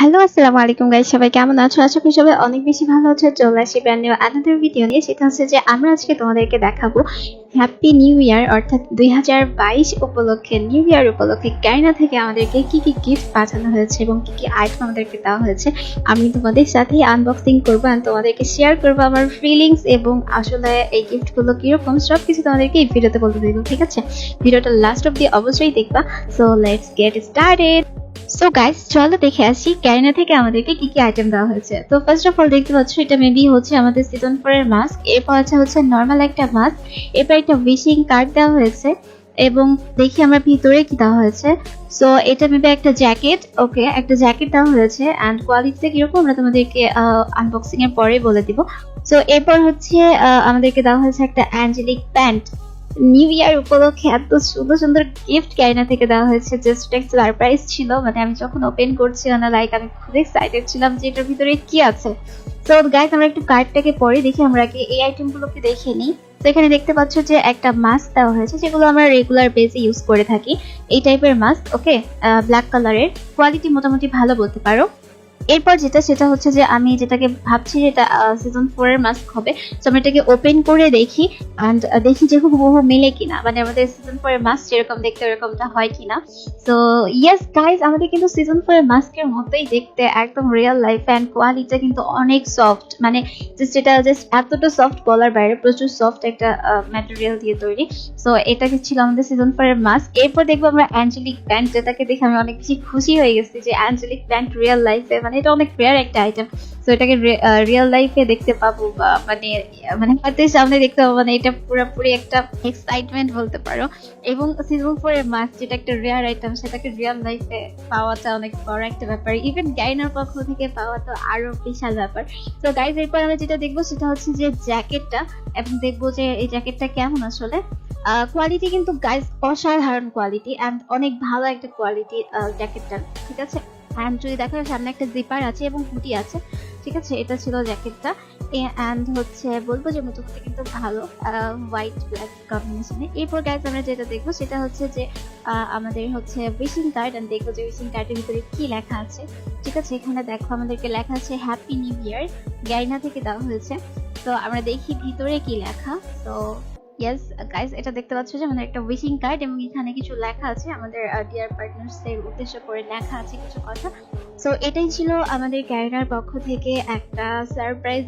Hello, আসসালামু আলাইকুম guys সবাই কেমন আছো? আশা করি সবাই অনেক বেশি ভালো আছো। চলে আসি ব্র্যান্ড নিউ আনাদার ভিডিও নিয়ে। সেটা হচ্ছে যে আমরা আজকে তোমাদেরকে দেখাবো হ্যাপি নিউ ইয়ার অর্থাৎ দুই হাজার বাইশ উপলক্ষে নিউ ইয়ার উপলক্ষে গাইনা থেকে আমাদেরকে কি কি গিফট পাঠানো হয়েছে এবং কি কি আইটেম আমাদেরকে দেওয়া হয়েছে, আমি তোমাদের সাথেই আনবক্সিং করব আর তোমাদেরকে শেয়ার করব আমার ফিলিংস এবং আসলে এই গিফটগুলো কীরকম সব কিছু তোমাদেরকে এই ভিডিওতে বলতে দেবো, ঠিক আছে? ভিডিওটা লাস্ট অব্দি অবশ্যই দেখবা। So let's get started so guys চলো দেখে আসি ক্যারিনা থেকে আমাদেরকে কি কি আইটেম দেওয়া হয়েছে। তো ফার্স্ট অফ অল দেখতে পাচ্ছ এটা মেবি হচ্ছে আমাদের সিজন ফোর এর মাস্ক এরপর আছে হচ্ছে নর্মাল একটা মাস্ক এরপর একটা উইশিং কার্ড দেওয়া হয়েছে এবং দেখি আমরা ভিতরে কি দেওয়া হয়েছে। সো এটা মেবি একটা জ্যাকেট ওকে একটা জ্যাকেট দেওয়া হয়েছে অ্যান্ড কোয়ালিটিটা কীরকম আমরা তোমাদেরকে আনবক্সিং এর পরে বলে দিব। সো এরপর হচ্ছে আমাদেরকে দেওয়া হয়েছে একটা অ্যাঞ্জেলিক প্যান্ট নিউ ইয়ার উপলক্ষে এত সুন্দর সুন্দর গিফট ক্যারিনা থেকে দেওয়া হয়েছে। জাস্ট একটা সারপ্রাইজ ছিল। মানে আমি যখন ওপেন করছিলাম না লাইক আমি খুব এক্সাইটেড ছিলাম যে এটার ভিতরে কি আছে। তো গাইস আমরা একটু কার্ডটাকে পরে দেখি। আমরা আগে এই আইটেমগুলোকে দেখে নিই। তো এখানে দেখতে পাচ্ছ যে একটা মাস্ক দেওয়া হয়েছে, যেগুলো আমরা রেগুলার বেসে ইউজ করে থাকি। এই টাইপের মাস্ক ওকে ব্ল্যাক কালারের কোয়ালিটি মোটামুটি ভালো বলতে পারো। এরপর যেটা, সেটা হচ্ছে যে আমি যেটাকে ভাবছি যে এটা সিজন ফোর এর মাস্ক হবে তো আমি এটাকে ওপেন করে দেখি অ্যান্ড দেখি যে হুবহু মিলে কিনা। মানে আমাদের সিজন ফোর এর মাস্ক যেরকম দেখতে ওরকমটা হয় কিনা। সো ইয়েস গাইজ আমাদের কিন্তু সিজন ফোর এর মাস্কের মতোই দেখতে একদম রিয়েল লাইফ অ্যান্ড কোয়ালিটিটা কিন্তু অনেক সফট মানে জাস্ট এটা জাস্ট এতটা সফট বলার বাইরে, প্রচুর সফট একটা ম্যাটেরিয়াল দিয়ে তৈরি। সো এটা কি ছিল আমাদের সিজন ফোর এর মাস্ক এরপর দেখব আমরা অ্যাঞ্জেলিক প্যান্ট যেটাকে দেখে আমি অনেক বেশি খুশি হয়ে গেছি যে অ্যাঞ্জেলিক প্যান্ট রিয়েল লাইফে মানে এটা অনেক রেয়ার একটা আইটেম তো এটাকে রিয়েল লাইফে দেখতে পাবো বা মানে মানে হয়তো সামনে দেখতে পাবো মানে এটা পুরোপুরি একটা এক্সাইটমেন্ট বলতে পারো। এবং সিজন ফোর এর মাস্ক যেটা একটা রেয়ার আইটেম সেটাকে রিয়েল লাইফে পাওয়াটা অনেক বড় একটা ব্যাপার। ইভেন গাইনার পক্ষ থেকে পাওয়া তো আরও বিশাল ব্যাপার। তো গাইজ এরপর আমরা যেটা দেখব, সেটা হচ্ছে যে জ্যাকেটটা এবং দেখব যে এই জ্যাকেটটা কেমন আসলে। কোয়ালিটি কিন্তু গাইজ অসাধারণ কোয়ালিটি অ্যান্ড অনেক ভালো একটা কোয়ালিটি জ্যাকেটটা ঠিক আছে? অ্যান্ড যদি দেখো সামনে একটা জিপার আছে এবং হুডি আছে, ঠিক আছে? এটা ছিল জ্যাকেটটা অ্যান্ড হচ্ছে, বলব যে মোটামুটি কিন্তু ভালো হোয়াইট ব্ল্যাক কম্বিনেশনে এরপর গাইজ আমরা যেটা দেখব, সেটা হচ্ছে যে আমাদের হচ্ছে উইশিং কার্ড অ্যান্ড দেখব যে উইশিং কার্ডের ভিতরে কি লেখা আছে। ঠিক আছে? এখানে দেখো, আমাদেরকে লেখা আছে হ্যাপি নিউ ইয়ার গাইনা থেকে দেওয়া হয়েছে। তো আমরা দেখি ভিতরে কি লেখা। তো ইয়েস গাইস এটা দেখতে পাচ্ছ যে আমাদের একটা উইশিং কার্ড এবং এখানে কিছু লেখা আছে। আমাদের ডিয়ার পার্টনার্স এর উদ্দেশ্য করে লেখা আছে কিছু কথা। সো এটাই ছিল আমাদের ক্যারিনার পক্ষ থেকে একটা সারপ্রাইজ